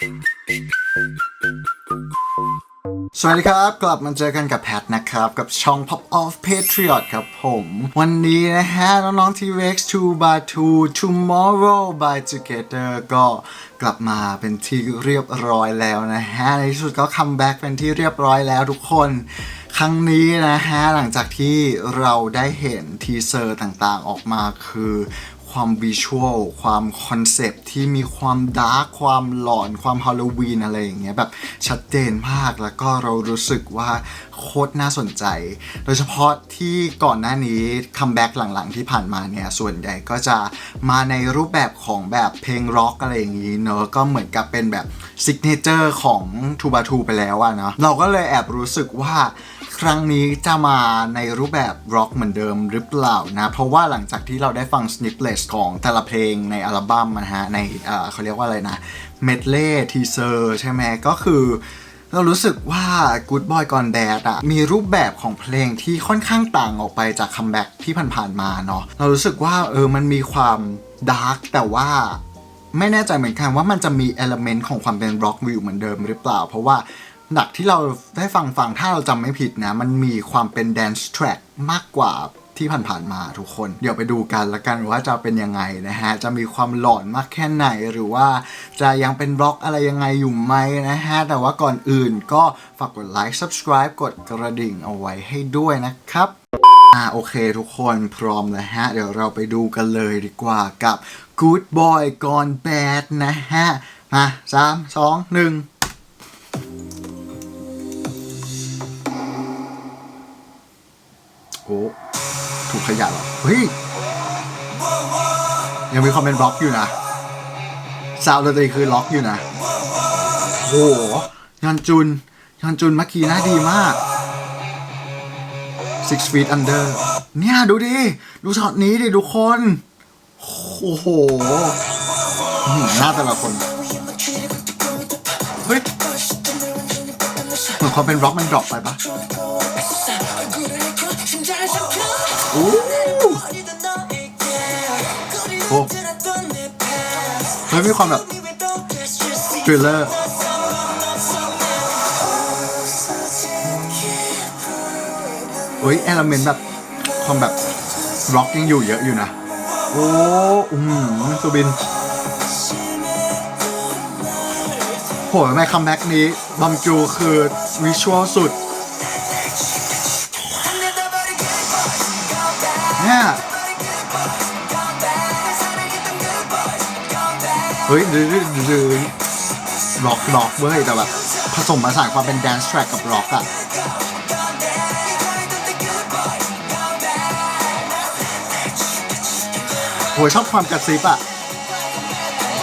สวัสดีครับ กลับมาเจอกันกับแพทนะครับ กับช่อง Pop off Patriot ครับผม วันนี้นะฮะ น้องๆ T-Rex 2 by 2 Tomorrow by Together ก็กลับมาเป็นที่เรียบร้อยแล้วนะฮะ ในที่สุดก็คัมแบ็กเป็นที่เรียบร้อยแล้วทุกคนครั้งนี้นะฮะ หลังจากที่เราได้เห็นทีเซอร์ต่างๆออกมาคือ ความวิชวลความคอนเซปต์ที่มีความดาร์กความหลอนความฮาโลวีนอะไรอย่างเงี้ยแบบชัดเจนมากแล้วก็เรารู้สึกว่าโคตรน่าสนใจ โดยเฉพาะที่ก่อนหน้านี้คัมแบ็กหลังๆที่ผ่านมาเนี่ย ส่วนใหญ่ก็จะมาในรูปแบบของแบบเพลงร็อกอะไรอย่างงี้เนอะก็เหมือนกับเป็นแบบซิกเนเจอร์ของทูบาทูไปแล้วอะเนาะเราก็เลยแอบรู้สึกว่า ครั้งนี้จะมาในรูปแบบร็อกเหมือนเดิมหรือเปล่านะ เพราะว่าหลังจากที่เราได้ฟังสนิปเลสของแต่ละเพลงในอัลบั้มนะฮะในเอ่อเขาเรียกว่าอะไรนะเมดเล่ทีเซอร์ใช่ไหมก็คือเรารู้สึกว่า Good Boy Gone Bad อะมีรูปแบบของเพลงที่ค่อนข้างต่างออกไปจากคัมแบ็กที่ผ่านๆมาเนาะเรารู้สึกว่าเออมันมีความดาร์กแต่ว่าไม่แน่ใจเหมือนกันว่ามันจะมีเอลเมนต์ของความเป็นร็อกวิวเหมือนเดิมหรือเปล่า เพราะว่า หนักที่เราได้ฟังฟังถ้าเราจำไม่ผิดนะ มันมีความเป็นแดนซ์แทร็กมากกว่าที่ผ่านๆมาทุกคน เดี๋ยวไปดูกันละกันว่าจะเป็นยังไงนะฮะ จะมีความหลอนมากแค่ไหนหรือว่าจะยังเป็นร็อกอะไรยังไงอยู่ไหมนะฮะ แต่ว่าก่อนอื่นก็ฝากกดไลค์ subscribe กดกระดิ่งเอาไว้ให้ด้วยนะครับอ่าโอเคทุกคนพร้อมแล้วฮะ เดี๋ยวเราไปดูกันเลยดีกว่ากับ Good Boy Gone Bad นะฮะ มาสามสองหนึ่ง โอถูกขยะเหรอ เฮ้ย ยังมีความเป็นล็อกอยู่นะซาวด์ดนตรีคือล็อกอยู่นะโอ้โหยอนจุนยอนจุนเมื่อกี้น่าดีมาก Six Feet Under เนี่ย ดูดิ ดูช็อตนี้ดิ ทุกคน โอ้โหหน้าแต่ละคน เฮ้ย เหมือนความเป็นร็อกมันดรอปไปปะ โอ้โหเฮ้ยมีความแบบทริลเลอร์เฮ้ยเอลเมนต์แบบความแบบร็อกยังอยู่เยอะอยู่นะ โอ้อืมสุบินโหทำไมคัมแบ็กนี้บัมจูคือวิชวลสุด เนี่เฮ้ยดื้อดื้อร็อกร็อกเว้ยแต่แบบผสมผสานความเป็นแดนซ์แทร็กกับร็อกอะโหชอบความกระซิบอะ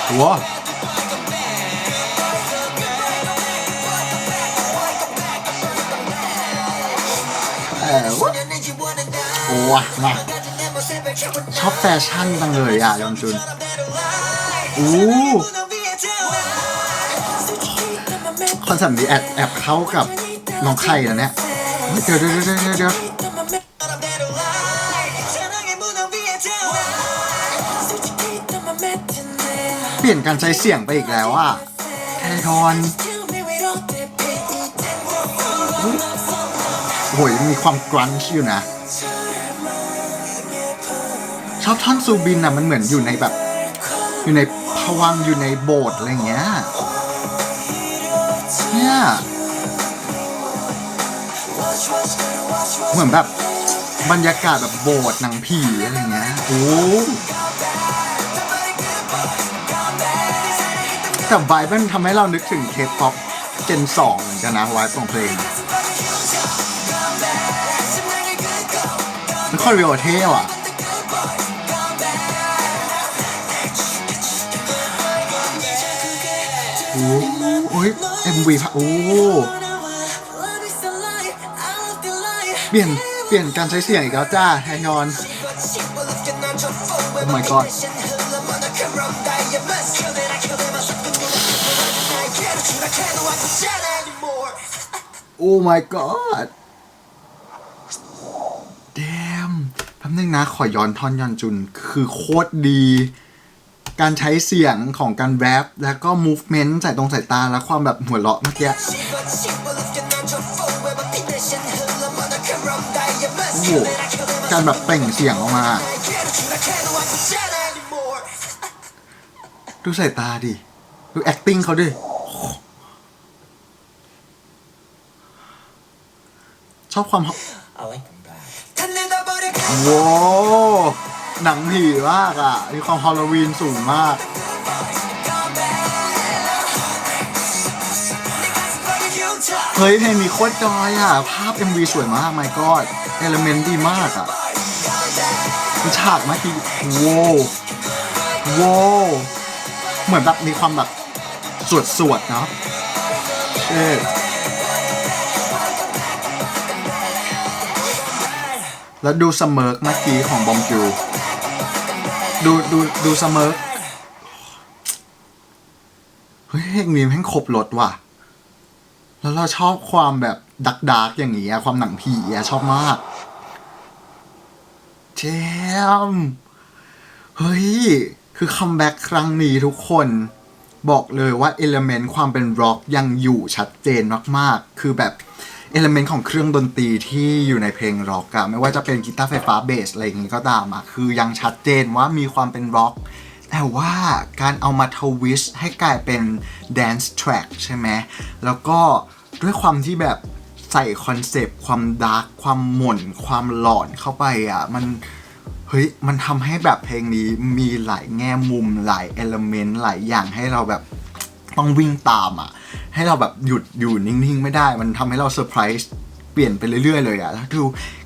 โหเออโอ้วะมา ชอบแฟชั่นจังเลยอะยอนจุนอู้คอนเซ็ปต์นี้แอบแอบเข้ากับน้องไข่นะเนี่ยเฮ้ยเดี๋ยวเดี๋ยวเดี๋ยวเดี๋ยวเดี๋ยวเปลี่ยนการใช้เสียงไปอีกแล้วอะแททอนโอ้ยมีความกรันช์อยู่นะ ชอบท่อนซูบินอะมันเหมือนอยู่ในแบบ อยู่ในพวังอยู่ในโบสถ์อะไรเงี้ยเนี่ยเหมือนแบบบรรยากาศแบบโบสถ์หนังผีอะไรเงี้ยโอ้แต่ไวบ์มันทำให้เรานึกถึงเคป๊อปเจนสองนกันนะไวบ์ของเพลงมันคอริโอเท่ว่ะ อ้โอ้ย MV พะโอ้เปลี่ยนเปลี่ยนการใช้เสียงอีกแล้วจ้าแทยอน Oh my god โอ้ my god damn แป๊บนึงนะ ขอย้อนท่อนยอนจุน คือโคตรดี การใช้เสียงของการแรปแล้วก็ movement ใส่ตรงสายตาและความแบบหัวเราะเมื่อกี้โอ้โหการแบบเปล่งเสียงออกมา ดูสายตาดิ ดู acting เขาดิชอบความ I like them back. ว้าว หนังผีมากอะ มีความฮอลลวีนสูงมาก เฮ้ยเพลงนี้โคตรจอยอะ ภาพ MV สวยมาก my god เอลเมนต์ดีมากอะฉากเมื่อกี้โว้วโว้เหมือนแบบมีความแบบสวดสวดๆเนาะเอ๊ะแล้วดูสเมิร์กเมื่อกี้ของบอมจู ดูดูดูเสมิร์กเฮ้ยเพลงนี้แม่งครบรถว่ะ แล้วเราชอบความแบบดักดักอย่างนี้ความหนังผีอะชอบมาก เจมเฮ้ย คือคัมแบ็กครั้งนี้ทุกคน บอกเลยว่าเอลเมนต์ความเป็นร็อกยังอยู่ชัดเจนมากๆ คือแบบ เอลเมนต์ของเครื่องดนตรีที่อยู่ในเพลงร็อกอะไม่ว่าจะเป็นกีตาร์ไฟฟ้าเบสอะไรอย่างงี้ก็ตามอะคือยังชัดเจนว่ามีความเป็นร็อก แต่ว่าการเอามาทวิสต์ให้กลายเป็น dance track ใช่ไหมแล้วก็ด้วยความที่แบบใส่คอนเซปต์ความดาร์กความหม่น ความหลอนเข้าไปอะมันเฮ้ยมันทำให้แบบเพลงนี้มีหลายแง่มุมหลายเอลเมนต์หลายอย่างให้เราแบบ ต้องวิ่งตามอะ ให้เราแบบหยุดอยู่นิ่งๆ ไม่ได้ มันทำให้เราเซอร์ไพรส์เปลี่ยนไปเรื่อยๆ เลยอะแล้วดู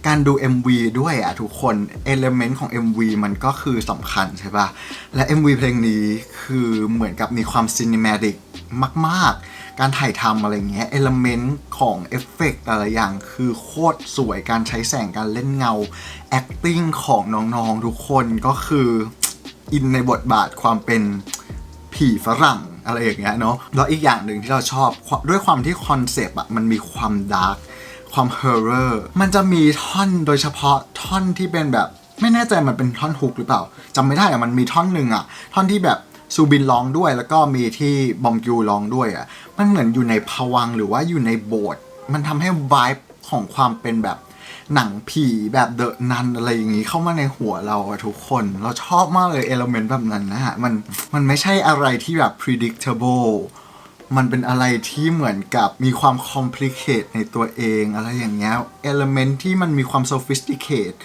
การดู MV ด้วยอะทุกคนเอลเมนต์ของ MV มันก็คือสำคัญใช่ปะและ MV เพลงนี้คือเหมือนกับมีความซินิมาติกมากๆ การถ่ายทำอะไรเงี้ยเอลเมนต์ของเอฟเฟกต์แต่ละอย่างคือโคตรสวยการใช้แสงการเล่นเงา acting ของน้องๆ ทุกคนก็คืออินในบทบาทความเป็น ผีฝรั่งอะไรอย่างเงี้ยเนาะแล้วอีกอย่างหนึ่งที่เราชอบด้วยความที่คอนเซปต์อะมันมีความดาร์กความเฮอร์เรอร์มันจะมีท่อนโดยเฉพาะท่อนที่เป็นแบบไม่แน่ใจมันเป็นท่อนฮุกหรือเปล่าจำไม่ได้อะมันมีท่อนหนึ่งอะท่อนที่แบบซูบินร้องด้วยแล้วก็มีที่บอมยูร้องด้วยอะมันเหมือนอยู่ในภวังหรือว่าอยู่ในโบสถ์มันทำให้วายของความเป็นแบบ หนังผีแบบเดอะนันอะไรอย่างนี้เข้ามาในหัวเราอะทุกคน เราชอบมากเลยเอลเมนต์แบบนั้นนะฮะ มันมันไม่ใช่อะไรที่แบบ predictable มันเป็นอะไรที่เหมือนกับมีความ complicate ในตัวเองอะไรอย่างเงี้ย element ที่มันมีความ sophisticate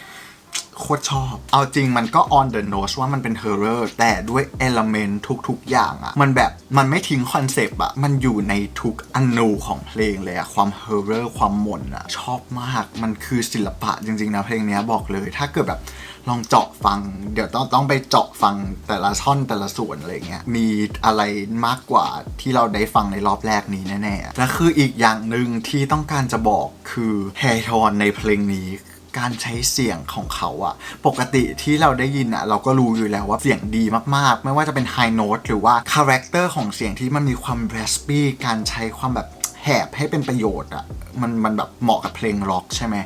โคตรชอบ เอาจริงมันก็ on the nose ว่ามันเป็น horror แต่ด้วย element ทุกๆ อย่างอะมันแบบมันไม่ทิ้งคอนเซปต์อะมันอยู่ในทุกอนูของเพลงเลยอะความ horror ความหม่นอะชอบมาก มันคือศิลปะจริงๆนะเพลงนี้บอกเลย ถ้าเกิดแบบลองเจาะฟัง เดี๋ยวต้องต้องไปเจาะฟังแต่ละท่อนแต่ละส่วนอะไรเงี้ย มีอะไรมากกว่าที่เราได้ฟังในรอบแรกนี้แน่ๆ และคืออีกอย่างหนึ่งที่ต้องการจะบอกคือแฮทอนในเพลงนี้ การใช้เสียงของเขาอะปกติที่เราได้ยินอะเราก็รู้อยู่แล้วว่าเสียงดีมากๆ ไม่ว่าจะเป็นไฮโน้ตหรือว่าคาแรคเตอร์ของเสียงที่มันมีความแรสปี้การใช้ความแบบแหบให้เป็นประโยชน์อะมันมันแบบเหมาะกับเพลงร็อกใช่ไหม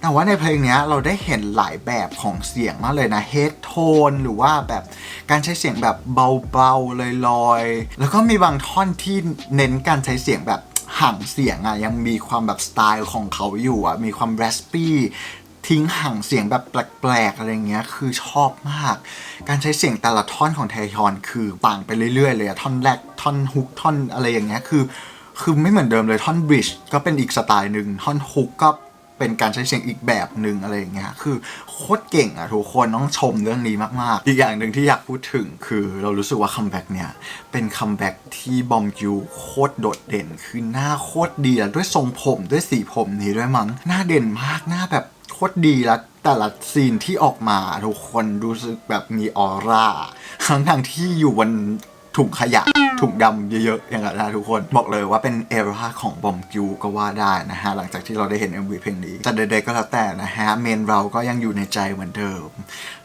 แต่ว่าในเพลงนี้เราได้เห็นหลายแบบของเสียงมากเลยนะเฮดโทนหรือว่าแบบการใช้เสียงแบบเบาๆลอยๆ แล้วก็มีบางท่อนที่เน้นการใช้เสียงแบบห่างเสียงอะยังมีความแบบสไตล์ของเขาอยู่อะมีความแรสปี้ ทิ้งห่างเสียงแบบแปลกๆอะไรเงี้ยคือชอบมาก การใช้เสียงแต่ละท่อนของไทยอนคือต่างไปเรื่อยๆเลยอะท่อนแรกท่อนฮุกท่อนอะไรอย่างเงี้ยคือ คือไม่เหมือนเดิมเลยท่อนบริดจ์ก็เป็นอีกสไตล์หนึ่งท่อนฮุกก็เป็นการใช้เสียงอีกแบบหนึ่งอะไรอย่างเงี้ย คือโคตรเก่งอะทุกคนต้องชมเรื่องนี้มาก ๆ อีกอย่างหนึ่งที่อยากพูดถึงคือเรารู้สึกว่าคัมแบ็กเนี่ย เป็นคัมแบ็กที่บอมยูโคตรโดดเด่น คือหน้าโคตรดีด้วยทรงผมด้วยสีผมนี้ด้วยมั้ง หน้าเด่นมาก หน้าแบบ ตรดีและแต่ละซีนที่ออกมาทุกคนรู้สึกแบบมีออร่าทั้งทางที่อยู่บน ถุงขยะถุงดำเยอะๆ อย่างนั้นนะทุกคน บอกเลยว่าเป็นเอราของบอมกิวก็ว่าได้นะฮะ หลังจากที่เราได้เห็น MV เพลงนี้ แต่ใดๆก็แล้วแต่นะฮะ เมนเราก็ยังอยู่ในใจเหมือนเดิม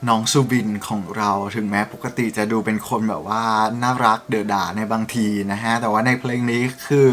น้องซูบินของเราถึงแม้ปกติจะดูเป็นคนแบบว่า น่ารักเดือดดาในบางทีนะฮะ แต่ว่าในเพลงนี้คือ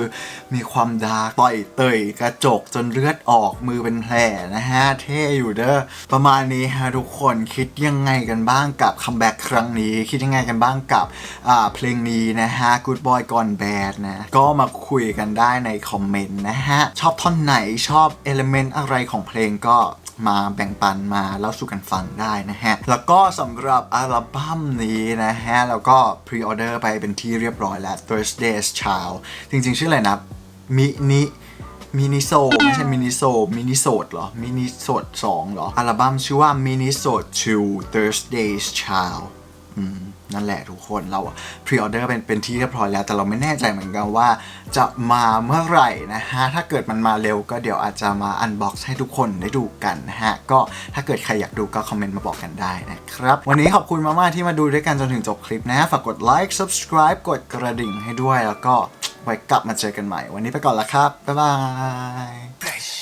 มีความดาร์กต่อยเตยกระจกจนเลือดออกมือเป็นแผลนะฮะ เท่อยู่เด้อประมาณนี้ฮะทุกคนคิดยังไงกันบ้างกับคัมแบ็กครั้งนี้ คิดยังไงกันบ้างกับอ่าเพลงนี้นะฮะ Good Boy Gone Bad นะ ก็มาคุยกันได้ในคอมเมนต์นะฮะ ชอบท่อนไหนชอบเอลเมนต์อะไรของเพลงก็มาแบ่งปันมาเล่าสู่กันฟังได้นะฮะ แล้วก็สำหรับอัลบั้มนี้นะฮะ แล้วก็พรีออเดอร์ไปเป็นที่เรียบร้อยแล้ว Thursday's Child จริงๆ ชื่ออะไรนะ มินิมินิโซไม่ใช่มินิโซมินิโซดเหรอมินิโซด2เหรอ อัลบั้มชื่อว่ามินิโซด2 Thursday's Child นั่นแหละทุกคนเราพรีออเดอร์เป็นเป็นที่เรียบร้อยแล้ว แต่เราไม่แน่ใจเหมือนกันว่า จะมาเมื่อไหร่นะฮะ ถ้าเกิดมันมาเร็วก็เดี๋ยวอาจจะมาอันบ็อกซ์ให้ทุกคนได้ดูกันนะฮะ ก็ถ้าเกิดใครอยากดูก็คอมเมนต์มาบอกกันได้นะครับ วันนี้ขอบคุณมากๆที่มาดูด้วยกันจนถึงจบคลิปนะฮะฝากกดไลค์ subscribe กดกระดิ่งให้ด้วยแล้วก็ไว้กลับมาเจอกันใหม่ วันนี้ไปก่อนละครับบ๊ายบาย